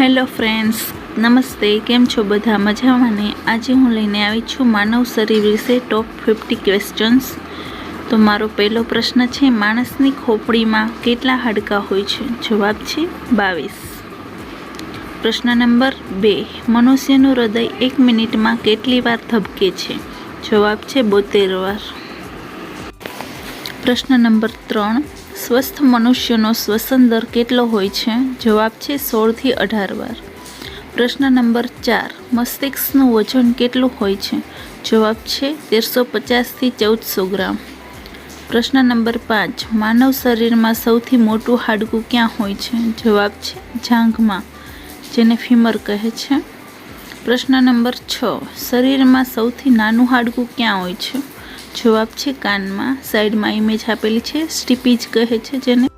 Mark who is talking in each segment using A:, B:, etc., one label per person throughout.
A: Hello friends, નમસ્તે, કેમ છો બધા? મજામાં ને? આજે હું લઈને આવી છું માનવ શરીર વિશે ટોપ ફિફ્ટી ક્વેશ્ચન્સ તો મારો પહેલો પ્રશ્ન છે, માણસની ખોપડીમાં કેટલા હાડકાં હોય છે? જવાબ છે, બાવીસ. પ્રશ્ન નંબર બે, મનુષ્યનું હૃદય એક મિનિટમાં કેટલી વાર ધબકે છે? જવાબ છે, બોતેર વાર. પ્રશ્ન નંબર ત્રણ, સ્વસ્થ મનુષ્યનો શ્વસન દર કેટલો હોય છે? જવાબ છે સોળથી અઢાર વાર. પ્રશ્ન નંબર ચાર. મસ્તિષ્કનું વજન કેટલું હોય છે? જવાબ છે તેરસો પચાસથી ચૌદસો ગ્રામ. પ્રશ્ન નંબર પાંચ. માનવ શરીરમાં સૌથી મોટું હાડકું ક્યાં હોય છે? જવાબ છે જાંઘમાં, જેને ફીમર કહે છે. પ્રશ્ન નંબર છ. શરીરમાં સૌથી નાનું હાડકું ક્યાં હોય છે? જવાબ છે કાનમાં. સાઈડમાં ઇમેજ આપેલી છે, સ્ટીપીજ કહે છે જેને.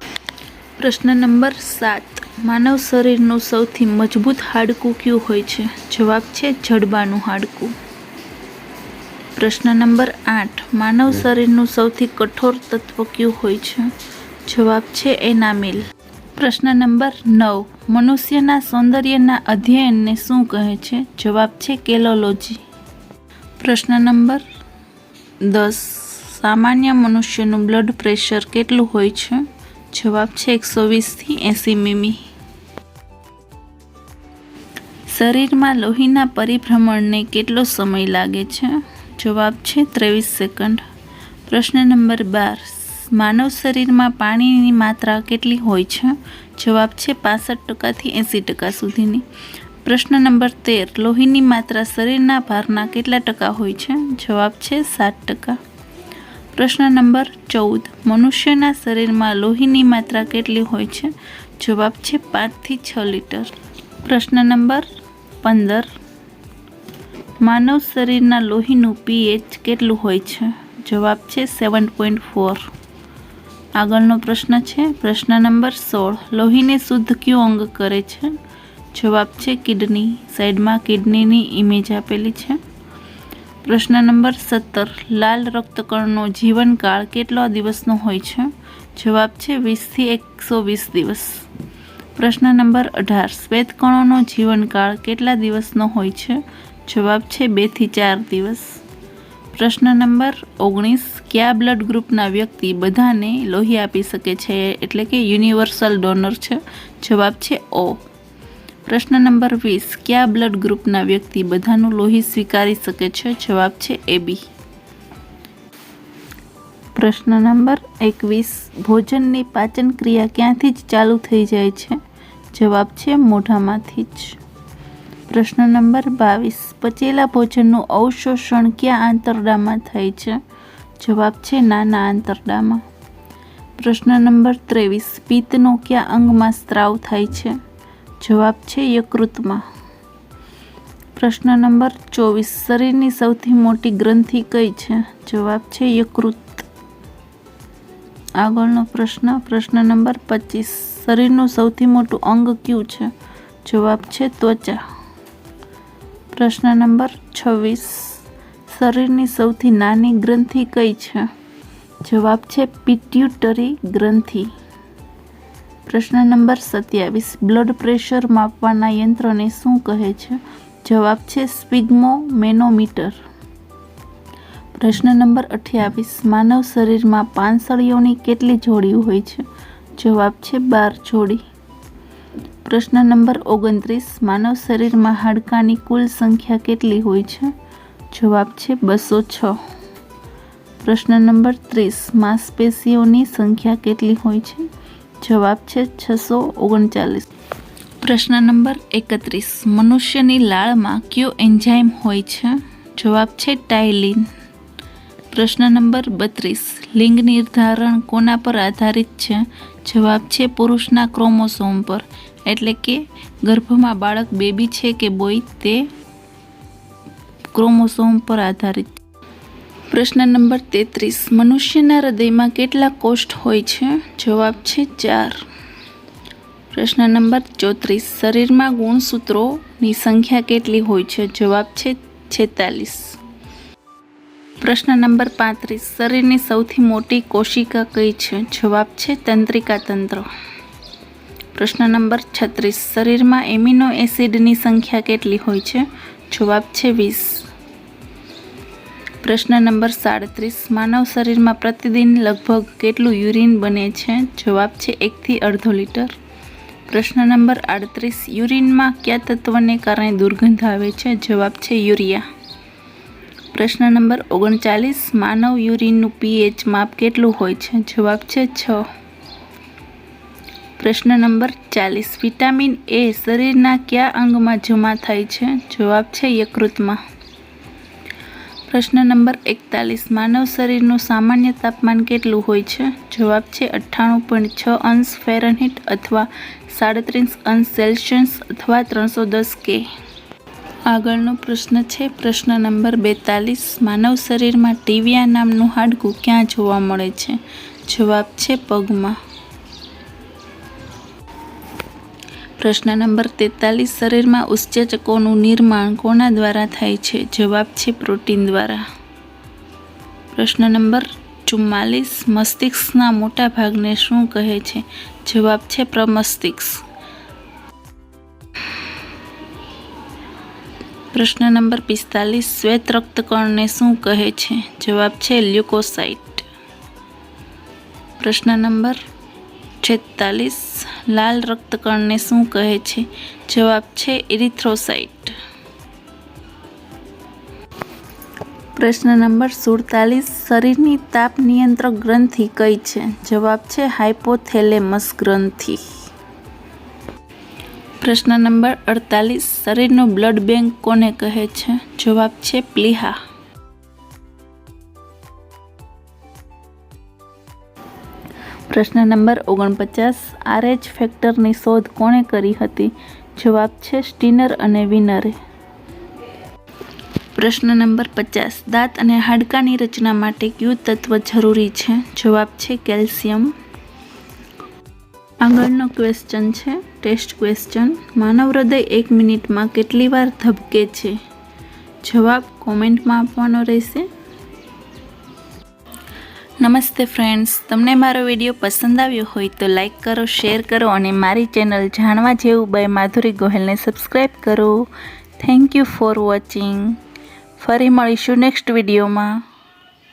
A: પ્રશ્ન નંબર સાત. માનવ શરીરનું સૌથી મજબૂત હાડકું કયું હોય છે? જવાબ છે જડબાનું હાડકું. પ્રશ્ન નંબર આઠ. માનવ શરીરનું સૌથી કઠોર તત્વ કયું હોય છે? જવાબ છે એનામિલ. પ્રશ્ન નંબર નવ. મનુષ્યના સૌંદર્યના અધ્યયનને શું કહે છે? જવાબ છે કેલોલોજી. પ્રશ્ન નંબર દસ. સામાન્ય મનુષ્યનું બ્લડ પ્રેશર કેટલું હોય છે? જવાબ છે એકસો વીસથી એંસી મીમી. શરીરમાં લોહીના પરિભ્રમણને કેટલો સમય લાગે છે? જવાબ છે ત્રેવીસ સેકન્ડ. પ્રશ્ન નંબર બાર. માનવ શરીરમાં પાણીની માત્રા કેટલી હોય છે? જવાબ છે પાસઠ ટકાથી એંસી ટકા સુધીની. પ્રશ્ન નંબર તેર. લોહીની માત્રા શરીરના ભારના કેટલા ટકા હોય છે? જવાબ છે સાત ટકા. પ્રશ્ન નંબર ચૌદ. મનુષ્યના શરીરમાં લોહીની માત્રા કેટલી હોય છે? જવાબ છે પાંચથી છ લીટર. પ્રશ્ન નંબર પંદર. માનવ શરીરના લોહીનું પીએચ કેટલું હોય છે? જવાબ છે સેવન પોઈન્ટ ફોર. આગળનો પ્રશ્ન છે, પ્રશ્ન નંબર સોળ. લોહીને શુદ્ધ કયું અંગ કરે છે? જવાબ છે કિડની. સાઈડમાં કિડનીની ઇમેજ આપેલી છે. પ્રશ્ન નંબર સત્તર. લાલ રક્તકણનો જીવનકાળ કેટલા દિવસનો હોય છે? જવાબ છે વીસથી એકસો વીસ દિવસ. પ્રશ્ન નંબર અઢાર. શ્વેતકણોનો જીવનકાળ કેટલા દિવસનો હોય છે? જવાબ છે બેથી ચાર દિવસ. પ્રશ્ન નંબર ઓગણીસ. કયા બ્લડ ગ્રુપના વ્યક્તિ બધાને લોહી આપી શકે છે? એટલે કે યુનિવર્સલ ડોનર છે? જવાબ છે ઓ. પ્રશ્ન નંબર વીસ. કયા બ્લડ ગ્રુપના વ્યક્તિ બધાનું લોહી સ્વીકારી શકે છે? જવાબ છે એબી પ્રશ્ન નંબર એકવીસ. ભોજનની પાચન ક્રિયા ક્યાંથી જ ચાલુ થઈ જાય છે? જવાબ છે મોઢામાંથી જ. પ્રશ્ન નંબર બાવીસ. પચેલા ભોજનનું અવશોષણ ક્યાં આંતરડામાં થાય છે? જવાબ છે નાના આંતરડામાં. પ્રશ્ન નંબર ત્રેવીસ. પિત્તનો કયા અંગમાં સ્ત્રાવ થાય છે? જવાબ છે યકૃતમાં. પ્રશ્ન નંબર ચોવીસ. શરીરની સૌથી મોટી ગ્રંથિ કઈ છે? જવાબ છે યકૃત. આગળનો પ્રશ્ન પ્રશ્ન નંબર પચીસ. શરીરનું સૌથી મોટું અંગ કયું છે? જવાબ છે ત્વચા. પ્રશ્ન નંબર છવ્વીસ. શરીરની સૌથી નાની ગ્રંથિ કઈ છે? જવાબ છે પિટ્યુટરી ગ્રંથિ. પ્રશ્ન નંબર સત્યાવીસ. બ્લડ પ્રેશર માપવાના યંત્રને શું કહે છે? જવાબ છે સ્પિગ્મો મેનોમીટર. પ્રશ્ન નંબર અઠ્યાવીસ, માનવ શરીરમાં પાંસળીઓની કેટલી જોડી હોય છે? જવાબ છે બાર જોડી. પ્રશ્ન નંબર ઓગણત્રીસ, માનવ શરીરમાં હાડકાની કુલ સંખ્યા કેટલી હોય છે? જવાબ છે બસો છ. પ્રશ્ન નંબર ત્રીસ, માંસપેશીઓની સંખ્યા કેટલી હોય છે? જવાબ છે છસો ઓગણચાલીસ. પ્રશ્ન નંબર એકત્રીસ, મનુષ્યની લાળમાં કયો એન્ઝાઇમ હોય છે? જવાબ છે ટાઇલિન. પ્રશ્ન નંબર બત્રીસ. લિંગ નિર્ધારણ કોના પર આધારિત છે? જવાબ છે પુરુષના ક્રોમોસોમ પર. એટલે કે ગર્ભમાં બાળક બેબી છે કે બોય તે ક્રોમોસોમ પર આધારિત. પ્રશ્ન નંબર તેત્રીસ. મનુષ્યના હૃદયમાં કેટલા કોષ્ઠ હોય છે? જવાબ છે ચાર. પ્રશ્ન નંબર ચોત્રીસ. શરીરમાં ગુણસૂત્રોની સંખ્યા કેટલી હોય છે? જવાબ છે છેતાલીસ. પ્રશ્ન નંબર પાંત્રીસ. શરીરની સૌથી મોટી કોશિકા કઈ છે? જવાબ છે તંત્રિકા તંત્ર. પ્રશ્ન નંબર છત્રીસ. શરીરમાં એમિનો એસિડની સંખ્યા કેટલી હોય છે? જવાબ છે વીસ. પ્રશ્ન નંબર સાડત્રીસ. માનવ શરીરમાં પ્રતિદિન લગભગ કેટલું યુરિન બને છે? જવાબ છે એકથી અડધો લીટર. પ્રશ્ન નંબર આડત્રીસ. યુરિનમાં કયા તત્વને કારણે દુર્ગંધ આવે છે? જવાબ છે યુરિયા. પ્રશ્ન નંબર ઓગણચાલીસ, માનવ યુરિનનું પીએચ માપ કેટલું હોય છે? જવાબ છે છ. પ્રશ્ન નંબર ચાલીસ, વિટામિન એ શરીરના કયા અંગમાં જમા થાય છે? જવાબ છે યકૃતમાં. પ્રશ્ન નંબર એકતાલીસ, માનવ શરીરનું સામાન્ય તાપમાન કેટલું હોય છે? જવાબ છે અઠ્ઠાણું પોઈન્ટ છ અંશ ફેરનહીટ અથવા સાડત્રીસ અંશ સેલ્સિયસ અથવા ત્રણસો દસ કે. આગળનો પ્રશ્ન છે. પ્રશ્ન નંબર બેતાલીસ. માનવ શરીરમાં ટીવિયા નામનું હાડકું ક્યાં જોવા મળે છે? જવાબ છે પગમાં. પ્રશ્ન નંબર તેતાલીસ. શરીરમાં ઉત્સેચકોનું નિર્માણ કોના દ્વારા થાય છે? જવાબ છે પ્રોટીન દ્વારા. પ્રશ્ન નંબર ચુમ્માલીસ. મસ્તિષ્કના મોટા ભાગને શું કહે છે? જવાબ છે પ્રમસ્તિષ્ક. પ્રશ્ન નંબર પિસ્તાલીસ, શ્વેત રક્તકણને શું કહે છે? જવાબ છે લ્યુકોસાઇટ. પ્રશ્ન નંબર છેતાલીસ, લાલ રક્તકણને શું કહે છે? જવાબ છે ઇરિથ્રોસાઇટ. પ્રશ્ન નંબર સુડતાલીસ, શરીરની તાપ નિયંત્રક ગ્રંથિ કઈ છે? જવાબ છે હાઇપોથેલેમસ ગ્રંથિ. પ્રશ્ન નંબર અડતાલીસ, શરીરનું બ્લડ બેંક કોને કહે છે? જવાબ છે પ્લીહા. પ્રશ્ન નંબર ઓગણપચાસ, આરએચ ફેક્ટરની શોધ કોણે કરી હતી? જવાબ છે સ્ટીનર અને વિનરે. પ્રશ્ન નંબર પચાસ, દાંત અને હાડકાની રચના માટે કયું તત્વ જરૂરી છે? જવાબ છે કેલ્શિયમ. આગળનો ક્વેશ્ચન છે ટેસ્ટ ક્વેશ્ચન માનવ હૃદય એક મિનિટમાં કેટલી વાર ધબકે છે? જવાબ કોમેન્ટમાં આપવાનો રહેશે. નમસ્તે ફ્રેન્ડ્સ તમને મારો વીડિયો પસંદ આવ્યો હોય તો લાઈક કરો શેર કરો અને મારી ચેનલ જાણવા જેવું બાય માધુરી ગોહેલને સબસ્ક્રાઈબ કરો. થેન્ક યુ ફોર વોચિંગ ફરી મળીશું નેક્સ્ટ વિડીયોમાં